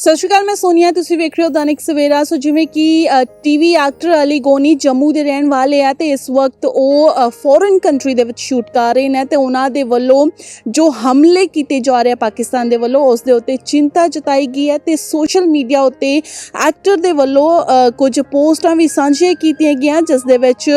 ਸਤਿ ਸ਼੍ਰੀ ਅਕਾਲ, ਮੈਂ ਸੋਨੀਆ, ਤੁਸੀਂ ਵੇਖ ਰਹੇ ਹੋ ਦੈਨਿਕ ਸਵੇਰਾ। ਸੋ ਜਿਵੇਂ ਕਿ ਟੀਵੀ ਐਕਟਰ ਅਲੀ ਗੋਨੀ ਜੰਮੂ ਦੇ ਰਹਿਣ ਵਾਲੇ ਆ ਤੇ ਇਸ ਵਕਤ ਉਹ ਫੋਰਨ ਕੰਟਰੀ ਦੇ ਵਿੱਚ ਸ਼ੂਟ ਕਰ ਰਹੇ ਨੇ ਤੇ ਉਹਨਾਂ ਦੇ ਵੱਲੋਂ ਜੋ ਹਮਲੇ ਕੀਤੇ ਜਾ ਰਹੇ ਆ ਪਾਕਿਸਤਾਨ ਦੇ ਵੱਲੋਂ, ਉਸ ਦੇ ਉੱਤੇ ਚਿੰਤਾ ਜਤਾਈ ਗਈ ਹੈ ਤੇ ਸੋਸ਼ਲ ਮੀਡੀਆ ਉੱਤੇ ਐਕਟਰ ਦੇ ਵੱਲੋਂ ਕੁਝ ਪੋਸਟਾਂ ਵੀ ਸਾਂਝੀਆਂ ਕੀਤੀਆਂ ਗਈਆਂ, ਜਿਸ ਦੇ ਵਿੱਚ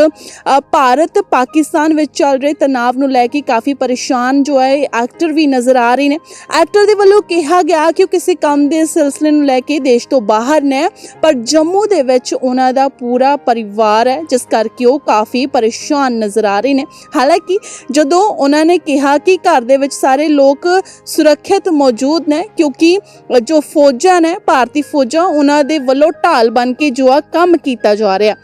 ਭਾਰਤ ਪਾਕਿਸਤਾਨ ਵਿੱਚ ਚੱਲ ਰਹੇ ਤਣਾਅ ਨੂੰ ਲੈ ਕੇ ਕਾਫੀ ਪਰੇਸ਼ਾਨ ਜੋ ਹੈ ਐਕਟਰ ਵੀ ਨਜ਼ਰ ਆ ਰਹੇ ਨੇ। ਐਕਟਰ ਦੇ ਵੱਲੋਂ ਕਿਹਾ ਗਿਆ ਕਿ ਉਹ ਕਿਸੇ ਕੰਮ ਦੇ ਮਸਲੇ ਨੂੰ ਲੈ ਕੇ ਦੇਸ਼ ਤੋਂ ਬਾਹਰ ਨੇ, ਪਰ ਜੰਮੂ ਦੇ ਵਿੱਚ ਉਹਨਾਂ ਦਾ ਪੂਰਾ ਪਰਿਵਾਰ ਹੈ, ਜਿਸ ਕਰਕੇ ਉਹ ਕਾਫੀ ਪਰੇਸ਼ਾਨ ਨਜ਼ਰ ਆ ਰਹੇ ਨੇ। ਹਾਲਾਂਕਿ ਜਦੋਂ ਉਹਨਾਂ ਨੇ ਕਿਹਾ ਕਿ ਘਰ ਦੇ ਵਿੱਚ ਸਾਰੇ ਲੋਕ ਸੁਰੱਖਿਅਤ ਮੌਜੂਦ ਨੇ, ਕਿਉਂਕਿ ਜੋ ਫੌਜਾਂ ਨੇ, ਭਾਰਤੀ ਫੌਜਾਂ, ਉਹਨਾਂ ਦੇ ਵੱਲੋਂ ਢਾਲ ਬਣ ਕੇ ਜੋ ਆ ਕੰਮ ਕੀਤਾ ਜਾ ਰਿਹਾ।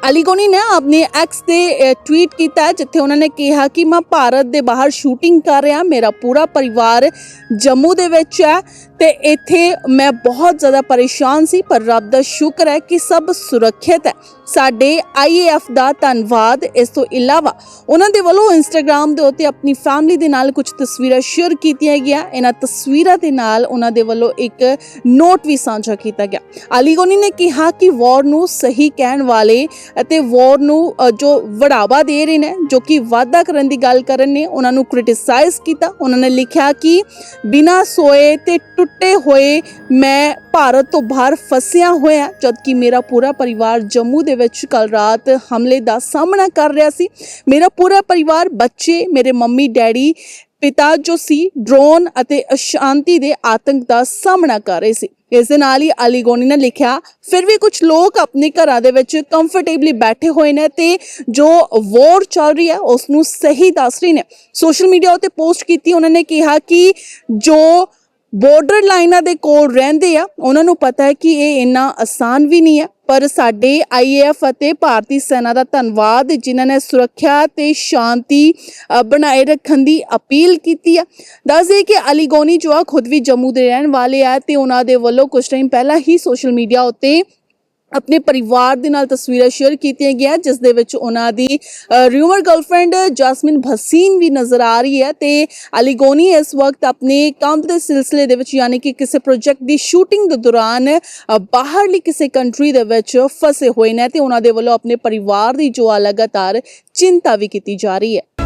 ਅਲੀਗੋਨੀ ਨੇ ਆਪਣੇ ਐਕਸ ਤੇ ਟਵੀਟ ਕੀਤਾ, ਜਿੱਥੇ ਉਹਨਾਂ ਨੇ ਕਿਹਾ ਕਿ ਮੈਂ ਭਾਰਤ ਦੇ ਬਾਹਰ ਸ਼ੂਟਿੰਗ ਕਰ ਰਿਹਾ, ਮੇਰਾ ਪੂਰਾ ਪਰਿਵਾਰ ਜੰਮੂ ਦੇ ਵਿੱਚ ਹੈ। ਤੇ ਇੱਥੇ ਮੈਂ ਬਹੁਤ ਜ਼ਿਆਦਾ ਪਰੇਸ਼ਾਨ ਸੀ, ਪਰ ਰੱਬ ਦਾ ਸ਼ੁਕਰ ਹੈ ਕਿ ਸਭ ਸੁਰੱਖਿਅਤ ਹੈ। ਸਾਡੇ ਆਈਏਐਫ ਦਾ ਧੰਨਵਾਦ ਇਸ ਤੋਂ ਇਲਾਵਾ ਉਹਨਾਂ ਦੇ ਵੱਲੋਂ ਇੰਸਟਾਗ੍ਰam ਦੇ ਉੱਤੇ ਆਪਣੀ ਫੈਮਿਲੀ ਦੇ ਨਾਲ ਕੁਝ ਤਸਵੀਰਾਂ ਸ਼ੇਅਰ ਕੀਤੀਆਂ ਗਿਆ ਇਹਨਾਂ ਤਸਵੀਰਾਂ ਦੇ ਨਾਲ ਉਹਨਾਂ ਦੇ ਵੱਲੋਂ ਇੱਕ ਨੋਟ ਵੀ ਸਾਂਝਾ ਕੀਤਾ ਗਿਆ। ਅਲੀ ਗੋਨੀ ਨੇ ਕਿਹਾ ਕਿ ਵਾਰ ਨੂੰ ਸਹੀ ਕਹਿਣ ਵਾਲੇ ਅਤੇ ਵਾਰ ਨੂੰ ਜੋ ਵੜਾਵਾ ਦੇ ਰਹੇ ਨੇ, ਜੋ ਕਿ ਵਾਅਦਾ ਕਰਨ ਦੀ ਗੱਲ ਕਰਨ ਨੇ, ਉਹਨਾਂ ਨੂੰ ਕ੍ਰਿਟਿਸਾਈਜ਼ ਕੀਤਾ। ਉਹਨਾਂ ਨੇ ਲਿਖਿਆ ਕਿ ਬਿਨਾਂ ਸੋਏ ਤੇ ਟੁੱਟ ਹੋਏ ਮੈਂ ਭਾਰਤ ਤੋਂ ਬਾਹਰ ਫਸਿਆ ਹੋਇਆ, ਜਦਕਿ ਮੇਰਾ ਪੂਰਾ ਪਰਿਵਾਰ ਜੰਮੂ ਦੇ ਵਿੱਚ ਕੱਲ ਰਾਤ ਹਮਲੇ ਦਾ ਸਾਹਮਣਾ ਕਰ ਰਿਹਾ ਸੀ। ਮੇਰਾ ਪੂਰਾ ਪਰਿਵਾਰ, ਬੱਚੇ, ਮੇਰੇ ਮੰਮੀ, ਡੈਡੀ, ਪਿਤਾ ਜੋ ਸੀ, ਡਰੋਨ ਅਤੇ ਅਸ਼ਾਂਤੀ ਦੇ ਆਤੰਕ ਦਾ ਸਾਹਮਣਾ ਕਰ ਰਹੇ ਸੀ। ਇਸ ਦੇ ਨਾਲ ਹੀ ਅਲੀ ਗੋਨੀ ਨੇ ਲਿਖਿਆ, ਫਿਰ ਵੀ ਕੁਝ ਲੋਕ ਆਪਣੇ ਘਰਾਂ ਦੇ ਵਿੱਚ ਕੰਫਰਟੇਬਲੀ ਬੈਠੇ ਹੋਏ ਨੇ ਤੇ ਜੋ ਵਾਰ ਚੱਲ ਰਹੀ ਹੈ ਉਸ ਨੂੰ ਸਹੀ ਦੱਸ ਰਹੇ ਨੇ। ਸੋਸ਼ਲ ਮੀਡੀਆ ਉਤੇ ਪੋਸਟ ਕੀਤੀ ਉਹਨਾਂ ਨੇ ਕਿਹਾ ਕਿ ਜੋ ਬਾਰਡਰ ਲਾਈਨਾਂ ਦੇ ਕੋਲ ਰਹਿੰਦੇ ਆ, ਉਹਨਾਂ ਨੂੰ ਪਤਾ ਹੈ ਕਿ ਇਹ ਇੰਨਾ ਆਸਾਨ ਵੀ ਨਹੀਂ ਹੈ, ਪਰ ਸਾਡੇ ਆਈਏਐਫ ਅਤੇ ਭਾਰਤੀ ਸੈਨਾ ਦਾ ਧੰਨਵਾਦ, ਜਿਨ੍ਹਾਂ ਨੇ ਸੁਰੱਖਿਆ ਤੇ ਸ਼ਾਂਤੀ ਬਣਾਏ ਰੱਖਣ ਦੀ ਅਪੀਲ ਕੀਤੀ ਆ। ਦੱਸਦੇ ਕਿ ਅਲੀ ਗੋਨੀ ਜੋ ਆ ਖੁਦ ਵੀ ਜੰਮੂ ਦੇ ਰਹਿਣ ਵਾਲੇ ਆ ਤੇ ਉਹਨਾਂ ਦੇ ਵੱਲੋਂ ਕੁਝ ਟਾਈਮ ਪਹਿਲਾਂ ਹੀ ਸੋਸ਼ਲ ਮੀਡੀਆ ਉੱਤੇ ਆਪਣੇ ਪਰਿਵਾਰ ਦੇ ਨਾਲ ਤਸਵੀਰਾਂ ਸ਼ੇਅਰ ਕੀਤੀਆਂ ਗਿਆ ਜਿਸ ਦੇ ਵਿੱਚ ਉਹਨਾਂ ਦੀ ਰਿਊਮਰ ਗਰਲਫ੍ਰੈਂਡ ਜੈਸਮਿਨ ਭਸੀਨ ਵੀ ਨਜ਼ਰ ਆ ਰਹੀ ਹੈ ਤੇ ਅਲੀਗੋਨੀ ਇਸ ਵਕਤ ਆਪਣੇ ਕੰਮ ਦੇ ਸਿਲਸਿਲੇ ਦੇ ਵਿੱਚ ਯਾਨੀ ਕਿ ਕਿਸੇ ਪ੍ਰੋਜੈਕਟ ਦੀ ਸ਼ੂਟਿੰਗ ਦੇ ਦੌਰਾਨ ਬਾਹਰਲੀ ਕਿਸੇ ਕੰਟਰੀ ਦੇ ਵਿੱਚ ਫਸੇ ਹੋਏ ਨੇ ਤੇ ਉਹਨਾਂ ਦੇ ਵੱਲੋਂ ਆਪਣੇ ਪਰਿਵਾਰ ਦੀ ਜੋ ਆ ਲਗਾਤਾਰ ਚਿੰਤਾ ਵੀ ਕੀਤੀ ਜਾ ਰਹੀ ਹੈ।